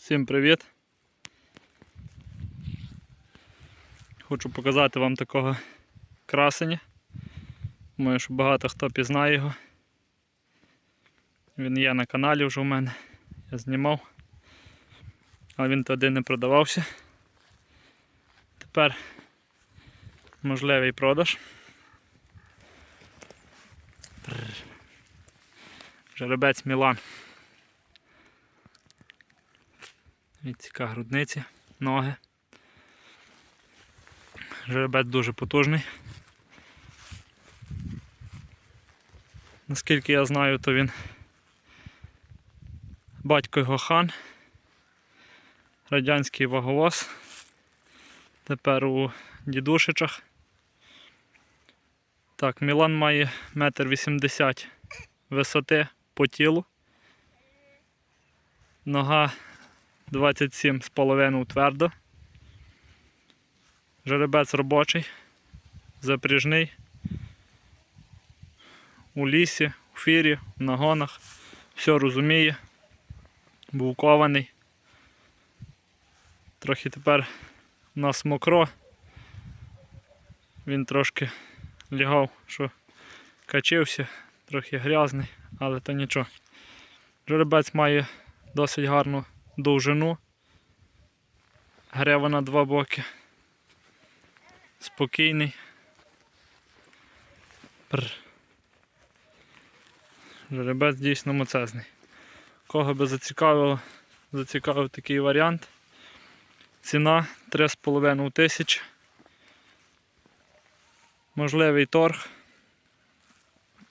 Всім привіт! Хочу показати вам такого красення. Думаю, що багато хто пізнає його. Він є на каналі вже у мене. Я знімав. Але він туди не продавався. Тепер можливий продаж. Жеребець Мілан. Відціка грудниці, ноги. Жеребець дуже потужний. Наскільки я знаю, то він батько його хан, радянський ваговоз. Тепер у дідушичах. Так, Мілан має метр вісімдесят висоти по тілу. Нога 27,5 твердо. Жеребець робочий, запряжний. У лісі, у фірі, в нагонах. Все розуміє. Був кований. Трохи тепер у нас мокро. Він трошки лягав, що качився, трохи грязний, але то нічого. Жеребець має досить гарну довжину. Грева на два боки. Спокійний. Пр. Жеребець дійсно моцезний. Кого би зацікавило, зацікавив такий варіант. Ціна 3,5 тисяч. Можливий торг.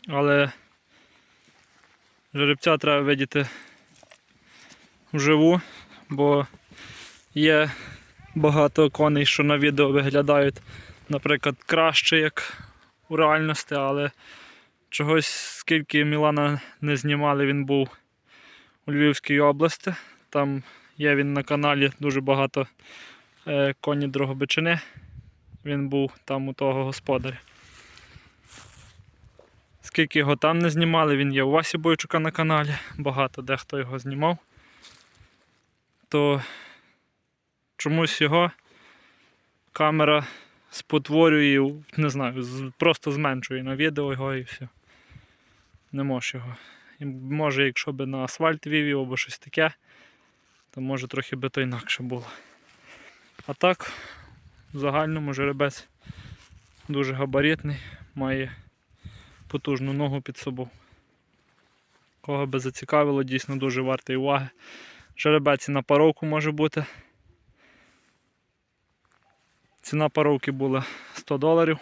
Але жеребця треба видіти вживу, бо є багато коней, що на відео виглядають, наприклад, краще, як у реальності, але чогось, скільки Мілана не знімали, він був у Львівській області. Там є він на каналі дуже багато е, коні Дрогобичини. Він був там у того господаря. Скільки його там не знімали, він є у Васі Бойчука на каналі, багато дехто його знімав то чомусь його камера спотворює, не знаю, просто зменшує на відео його і все. Не можеш його. І може, якщо би на асфальт вівів або щось таке, то може трохи би то інакше було. А так, в загальному жеребець дуже габаритний, має потужну ногу під собою. Кого би зацікавило, дійсно дуже вартий уваги. Жеребець на паровку може бути. Ціна паровки була 100 доларів.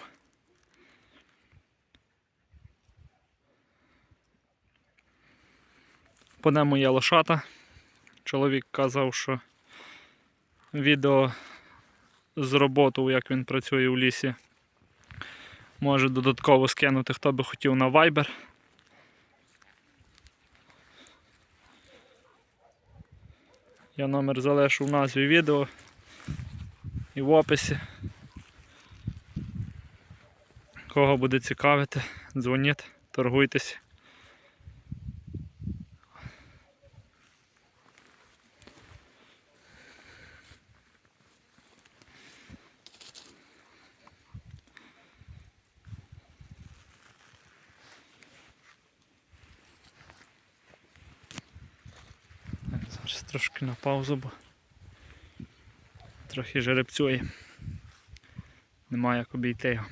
По ньому є лошата. Чоловік казав, що відео з роботу, як він працює у лісі, може додатково скинути, хто би хотів на Viber. Я номер залишу в назві відео і в описі. Кого буде цікавити, дзвоніть, торгуйтесь. Так, трошки на паузу, бо трохи жеребцює. Немає як обійти його.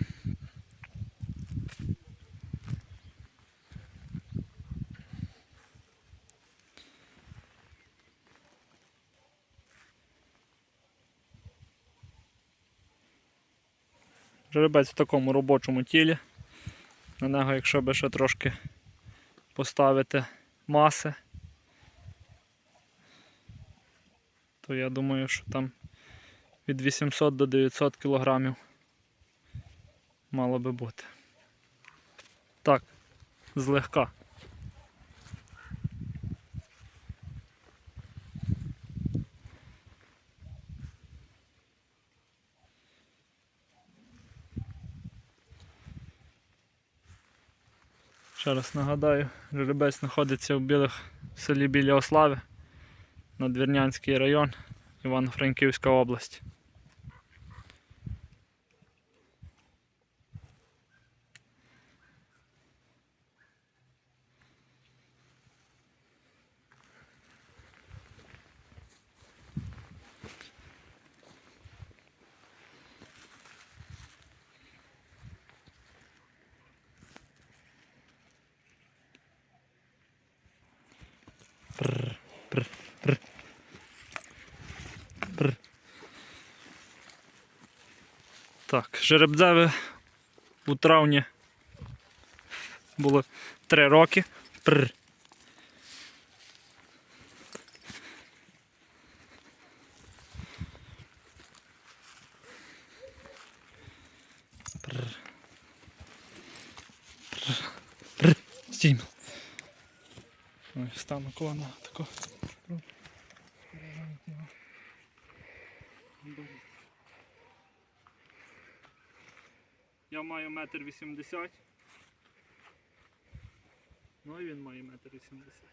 Жеребець в такому робочому тілі. На нього, якщо би ще трошки поставити маси, то я думаю, що там від 800 до 900 кілограмів мало би бути. Так, злегка. Ще раз нагадаю, жеребець знаходиться в білих в селі біля Ослави. Надвірнянський район, Івано-Франківська область. Прр. Так, жеребцеве у травні було 3 роки. Прр. Прр. Прр. Прр. Стій. Ой, тако. Я маю метр вісімдесят. Ну і він має метр вісімдесят.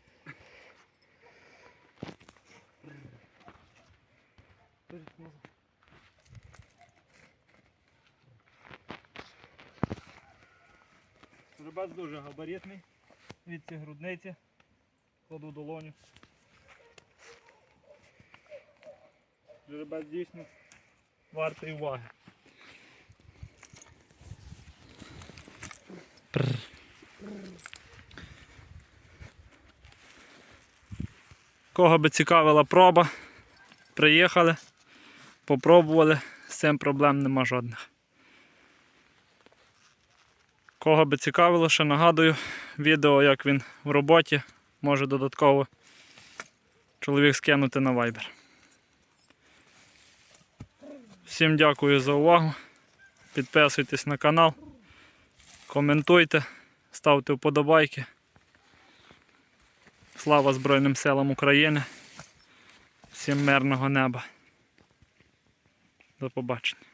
Жеребець дуже габаритний. Від ці грудниці. Кладу долоню. Жеребець дійсно вартий уваги. Кого би цікавила проба, приїхали, попробували, з цим проблем нема жодних. Кого би цікавило, ще нагадую, відео, як він в роботі, може додатково чоловік скинути на Viber. Всім дякую за увагу. Підписуйтесь на канал, коментуйте, ставте вподобайки. Слава Збройним силам України. Всім мирного неба. До побачення.